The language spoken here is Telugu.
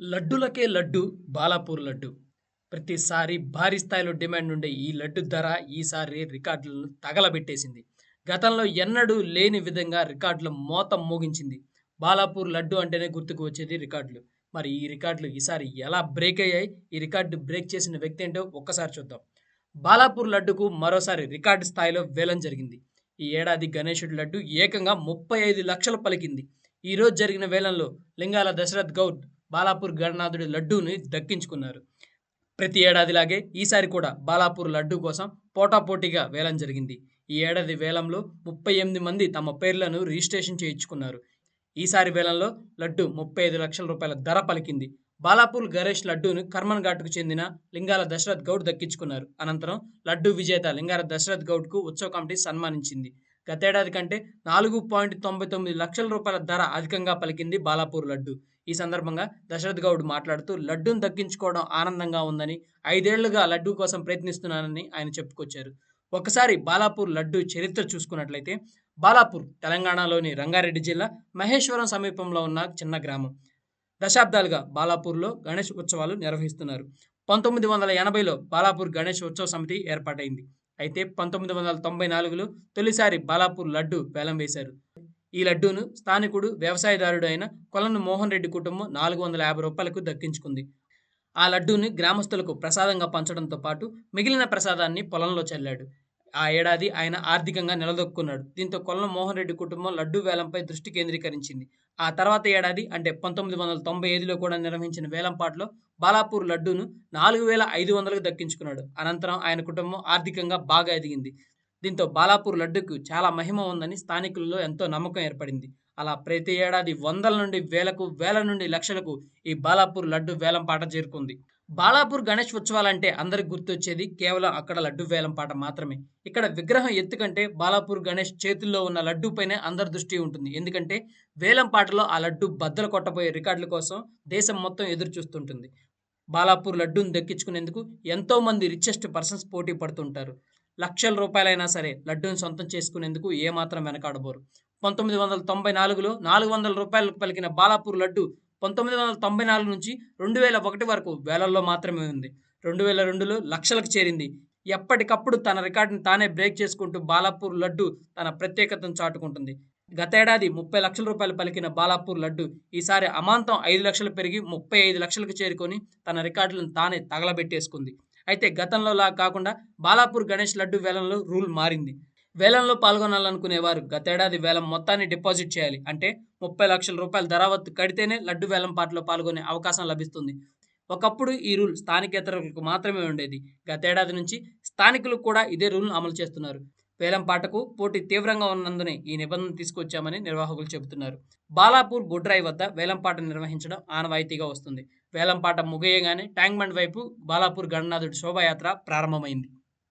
లడ్డులకే లడ్డు బాలాపూర్ లడ్డు. ప్రతిసారి భారీ స్థాయిలో డిమాండ్ ఉండే ఈ లడ్డు ధర ఈసారి రికార్డులను తగలబెట్టేసింది. గతంలో ఎన్నడూ లేని విధంగా రికార్డుల మోత మోగించింది. బాలాపూర్ లడ్డు అంటేనే గుర్తుకు వచ్చేది రికార్డులు. మరి ఈ రికార్డులు ఈసారి ఎలా బ్రేక్ అయ్యాయి? ఈ రికార్డు బ్రేక్ చేసిన వ్యక్తి ఏంటో ఒక్కసారి చూద్దాం. బాలాపూర్ లడ్డుకు మరోసారి రికార్డు స్థాయిలో వేలం జరిగింది. ఈ ఏడాది గణేశుడి లడ్డు ఏకంగా ముప్పై ఐదు లక్షలు పలికింది. ఈరోజు జరిగిన వేలంలో లింగాల దశరథ్ గౌడ్ బాలాపూర్ గణనాథుడి లడ్డూని దక్కించుకున్నారు. ప్రతి ఏడాదిలాగే ఈసారి కూడా బాలాపూర్ లడ్డు కోసం పోటాపోటీగా వేలం జరిగింది. ఈ ఏడాది వేలంలో ముప్పై ఎనిమిది మంది తమ పేర్లను రిజిస్ట్రేషన్ చేయించుకున్నారు. ఈసారి వేలంలో లడ్డు ముప్పై ఐదు లక్షల రూపాయల ధర పలికింది. బాలాపూర్ గణేష్ లడ్డూను కర్మన్ ఘాట్కు చెందిన లింగాల దశరథ్ గౌడ్ దక్కించుకున్నారు. అనంతరం లడ్డూ విజేత లింగాల దశరథ్ గౌడ్కు ఉత్సవ కమిటీ సన్మానించింది. గతేడాది కంటే నాలుగు పాయింట్ తొంభై తొమ్మిది లక్షల రూపాయల ధర అధికంగా పలికింది బాలాపూర్ లడ్డు. ఈ సందర్భంగా దశరథ్ గౌడ్ మాట్లాడుతూ లడ్డూను దక్కించుకోవడం ఆనందంగా ఉందని ఐదేళ్ళుగా లడ్డూ కోసం ప్రయత్నిస్తున్నానని ఆయన చెప్పుకొచ్చారు. ఒకసారి బాలాపూర్ లడ్డు చరిత్ర చూసుకున్నట్లయితే బాలాపూర్ తెలంగాణలోని రంగారెడ్డి జిల్లా మహేశ్వరం సమీపంలో ఉన్న చిన్న గ్రామం. దశాబ్దాలుగా బాలాపూర్లో గణేష్ ఉత్సవాలు నిర్వహిస్తున్నారు. పంతొమ్మిది వందల ఎనభైలో బాలాపూర్ గణేష్ ఉత్సవ సమితి ఏర్పాటైంది. అయితే పంతొమ్మిది వందల తొంభై నాలుగులో తొలిసారి బాలాపూర్ లడ్డు వేలం వేశారు. ఈ లడ్డూను స్థానికుడు వ్యవసాయదారుడు అయిన కొలను మోహన్ రెడ్డి కుటుంబం నాలుగు వందల యాభై రూపాయలకు దక్కించుకుంది. ఆ లడ్డూని గ్రామస్తులకు ప్రసాదంగా పంచడంతో పాటు మిగిలిన ప్రసాదాన్ని పొలంలో చల్లాడు. ఆ ఏడాది ఆయన ఆర్థికంగా నిలదొక్కున్నాడు. దీంతో కొల్లం మోహన్ రెడ్డి కుటుంబం లడ్డూ వేలంపై దృష్టి కేంద్రీకరించింది. ఆ తర్వాత ఏడాది అంటే పంతొమ్మిది వందల తొంభై ఐదులో కూడా నిర్వహించిన వేలంపాట్లో బాలాపూర్ లడ్డూను నాలుగు వేల ఐదు వందలకు దక్కించుకున్నాడు. అనంతరం ఆయన కుటుంబం ఆర్థికంగా బాగా ఎదిగింది. దీంతో బాలాపూర్ లడ్డుకు చాలా మహిమ ఉందని స్థానికులలో ఎంతో నమ్మకం ఏర్పడింది. అలా ప్రతి ఏడాది వందల నుండి వేలకు వేల నుండి లక్షలకు ఈ బాలాపూర్ లడ్డు వేలంపాట చేరుకుంది. బాలాపూర్ గణేష్ ఉత్సవాలంటే అందరికి గుర్తొచ్చేది కేవలం అక్కడ లడ్డు వేలం పాట మాత్రమే. ఇక్కడ విగ్రహం ఎత్తుకంటే బాలాపూర్ గణేష్ చేతుల్లో ఉన్న లడ్డు పైనే అందరి దృష్టి ఉంటుంది. ఎందుకంటే వేలం పాటలో ఆ లడ్డు బద్దలు కొట్టబోయే రికార్డుల కోసం దేశం మొత్తం ఎదురు చూస్తుంటుంది. బాలాపూర్ లడ్డూని దక్కించుకునేందుకు ఎంతోమంది రిచెస్ట్ పర్సన్స్ పోటీ పడుతుంటారు. లక్షల రూపాయలైనా సరే లడ్డూని సొంతం చేసుకునేందుకు ఏమాత్రం వెనకాడబోరు. పంతొమ్మిది వందల తొంభై నాలుగులో నాలుగు వందల రూపాయలకు పలికిన బాలాపూర్ లడ్డు పంతొమ్మిది వందల తొంభై నాలుగు నుంచి రెండు వేల ఒకటి వరకు వేలల్లో మాత్రమే ఉంది. రెండు వేల రెండులో లక్షలకు చేరింది. ఎప్పటికప్పుడు తన రికార్డుని తానే బ్రేక్ చేసుకుంటూ బాలాపూర్ లడ్డు తన ప్రత్యేకతను చాటుకుంటుంది. గతేడాది ముప్పై లక్షల రూపాయలు పలికిన బాలాపూర్ లడ్డు ఈసారి అమాంతం ఐదు లక్షలు పెరిగి ముప్పై ఐదు లక్షలకు చేరుకొని తన రికార్డులను తానే తగలబెట్టేసుకుంది. అయితే గతంలో లా కాకుండా బాలాపూర్ గణేష్ లడ్డు వేలంలో రూల్ మారింది. వేలంలో పాల్గొనాలనుకునేవారు. గతేడాది వేలం మొత్తాన్ని డిపాజిట్ చేయాలి. అంటే ముప్పై లక్షల రూపాయల ధరావత్తు కడితేనే లడ్డు వేలం పాటలో పాల్గొనే అవకాశం లభిస్తుంది. ఒకప్పుడు ఈ రూల్ స్థానికేతరులకు మాత్రమే ఉండేది. గతేడాది నుంచి స్థానికులు కూడా ఇదే రూల్ను అమలు చేస్తున్నారు. వేలం పాటకు పోటీ తీవ్రంగా ఉన్నందునే ఈ నిబంధన తీసుకొచ్చామని నిర్వాహకులు చెబుతున్నారు. బాలాపూర్ గుడ్రాయి వద్ద వేలంపాట నిర్వహించడం ఆనవాయితీగా వస్తుంది. వేలంపాట ముగియగానే ట్యాంక్ బండ్ వైపు బాలాపూర్ గణనాథుడి శోభాయాత్ర ప్రారంభమైంది.